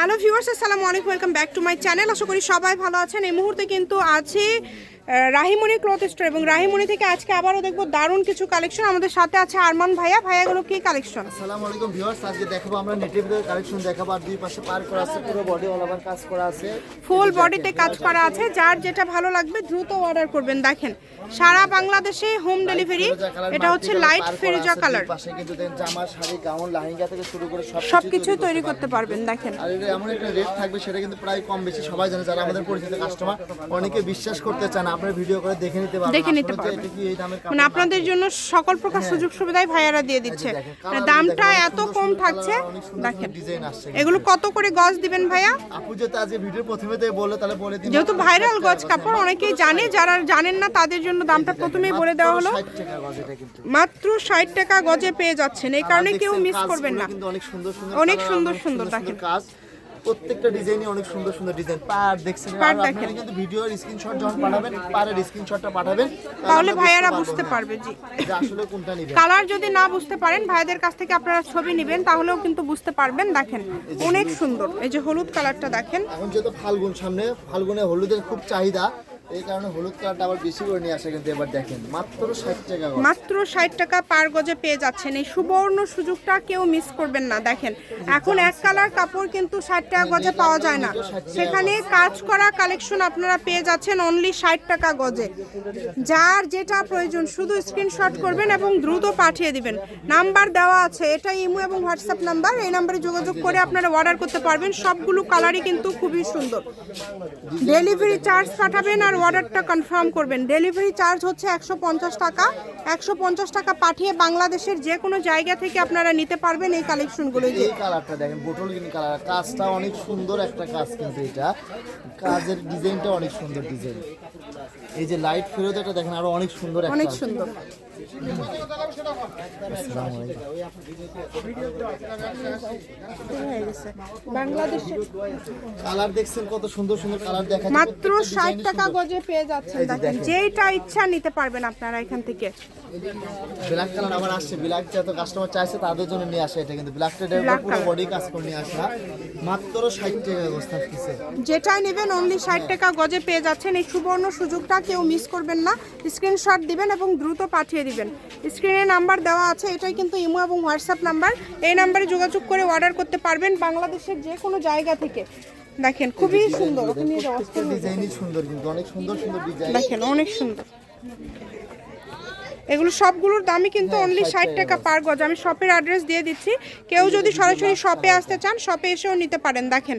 Hello viewers আসসালামু আলাইকুম welcome back to my channel. আশা করি সবাই ভালো আছেন। এই মুহূর্তে কিন্তু আছি রাহিমণি ক্লথ স্টোর এবং রাহিমণি থেকে আজকে আবারও দেখব দারুণ কিছু কালেকশন আমাদের সাথে আছে আরমান ভাইয়া। ভাইয়াগুলো কি কালেকশন আসসালামু আলাইকুম ভিউয়ার্স আজকে দেখাবো আমরা নেটের ভিতরে কালেকশন দেখাবো। আর দুই পাশে পার করা আছে পুরো বডি অল ওভার কাজ করা আছে। ফুল বডিতে কাজ করা আছে যার যেটা ভালো লাগবে দ্রুত অর্ডার করবেন। দেখেন সারা বাংলাদেশে হোম ডেলিভারি এটা হচ্ছে লাইট ফেরুজা কালার পাশে কিন্তু দেখেন জামা শাড়ি গাউন লেহেঙ্গা থেকে শুরু করে সব সব কিছুই তৈরি করতে পারবেন। দেখেন। আর এমন একটা রেট থাকবে সেটা কিন্তু প্রায় কম বেশি সবাই জানে যারা আমাদের পরিচিত কাস্টমার অনেকে বিশ্বাস করতে চান আপনার ভিডিও করে দেখে নিতে পারবেন। দেখে নিতে পারবেন। মানে আপনাদের জন্য সকল প্রকার সুযোগ সুবিধাই ভাইয়ারা দিয়ে দিচ্ছে। হ্যাঁ। মানে দামটা এত কম থাকছে। দেখেন। ডিজাইন আসছে এগুলো কত করে গজ দিবেন ভাইয়া? আপু যেহেতু আজকে ভিডিওর প্রথমে থেকে বলল তাহলে বলে দিন যেহেতু ভাইরাল গজ কাপড় অনেকেই জানে যারা জানেন না তাদের জন্য দামটা প্রথমেই বলে দেওয়া হলো। 60 টাকা গজ এটা কিন্তু। মাত্র ষাট টাকা গজে পেয়ে যাচ্ছেন। এই কারণে কেউ মিস করবেন না। কিন্তু অনেক সুন্দর সুন্দর অনেক সুন্দর সুন্দর দেখেন। কাজ। প্রত্যেকটা ডিজাইনে অনেক সুন্দর সুন্দর ডিজাইন পার দেখছেন আর আপনারা। কিন্তু ভিডিওর স্ক্রিনশট যখন পাঠাবেন পারের স্ক্রিনশটটা পাঠাবেন তাহলে ভাইয়ারা বুঝতে পারবে জি। আসলে কোনটা নিবেন। কালার যদি না বুঝতে পারেন ভাইদের কাছ থেকে আপনারা ছবি নেবেন তাহলেও কিন্তু বুঝতে পারবেন দেখেন। অনেক সুন্দর। এই যে হলুদ কালারটা দেখেন। এখন যেহেতু ফাল্গুন সামনে ফাল্গুনে হলুদের খুব চাহিদা এই কারণে হলুদ কালারটা আবার বেশি করে নিয়ে আসে কিন্তু এবার দেখেন। মাত্র ষাট টাকা মাত্র ষাট টাকা পার গজে পেয়ে যাচ্ছেন। এই সুবর্ণ সুযোগটা কেউ মিস করবেন না, দেখেন। এখন এক কালার কাপড় কিন্তু ষাট টাকা গজে পাওয়া যায় না। সেখানে কাজ করা কালেকশন আপনারা পেয়ে যাচ্ছেন অনলি ষাট টাকা গজে। যার যেটা প্রয়োজন, শুধু স্ক্রিনশট করবেন এবং দ্রুত পাঠিয়ে দিবেন। নাম্বার দেওয়া আছে, এটা ইমো এবং হোয়াটসঅ্যাপ নাম্বার। এই নাম্বারে যোগাযোগ করে আপনারা অর্ডার করতে পারবেন। সবগুলো কালারই কিন্তু খুবই সুন্দর। ডেলিভারি চার্জ পাঠাবেন আর অর্ডারটা কনফার্ম করবেন। ডেলিভারি চার্জ হচ্ছে একশো পঞ্চাশ টাকা। একশো পঞ্চাশ টাকা পাঠিয়ে বাংলাদেশের যে কোনো জায়গা থেকে আপনারা নিতে পারবেন এই কালেকশনগুলো যে। এই কালারটা দেখেন বোটল গ্রিন কালার কাজটা অনেক সুন্দর একটা কাজ কিন্তু এটা। কাজের ডিজাইনটা অনেক সুন্দর ডিজাইন এই যে লাইট ফেরোজাটা দেখেন আরও অনেক সুন্দর অনেক সুন্দর। কালার দেখছেন কত সুন্দর সুন্দর কালার দেখা মাত্র প্রত্যেকটা ষাট ডিজাইনই টাকা গজে পেয়ে যাচ্ছেন দেখেন। যেইটা ইচ্ছা নিতে পারবেন আপনারা এখান থেকে। ব্ল্যাক কালার আবার আসছে ব্ল্যাক যত কাস্টমার চাইছে তাদের জন্য নিয়ে আসে এটা কিন্তু ব্ল্যাকটা Black পুরো বডি কাজ করে নিয়ে আসা মাত্র ষাট টাকা অবস্থা থাকতেছে। যেটাই নেবেন অনলি ষাট টাকা গজে পেয়ে যাচ্ছেন। এই সুবর্ণ সুযোগটা কেউ মিস করবেন না। স্ক্রিনশট দিবেন এবং দ্রুত পাঠিয়ে দিবেন। স্ক্রিনে নাম্বার দেওয়া আছে এটাই কিন্তু ইমো এবং হোয়াটসঅ্যাপ নাম্বার। এই নাম্বারে যোগাযোগ করে অর্ডার করতে পারবেন বাংলাদেশের যে কোনো জায়গা থেকে। দেখেন খুবই সুন্দর ওকে নিয়ে যাওয়া ডিজাইনই সুন্দর কিন্তু অনেক সুন্দর সুন্দর ডিজাইন। দেখেন অনেক সুন্দর। এগুলো সবগুলোর দামই কিন্তু অনলি ষাট টাকা। পার গজ। আমি শপের অ্যাড্রেস দিয়ে দিচ্ছি। কেউ যদি সরাসরি শপে আসতে চান শপে এসেও নিতে পারেন। দেখেন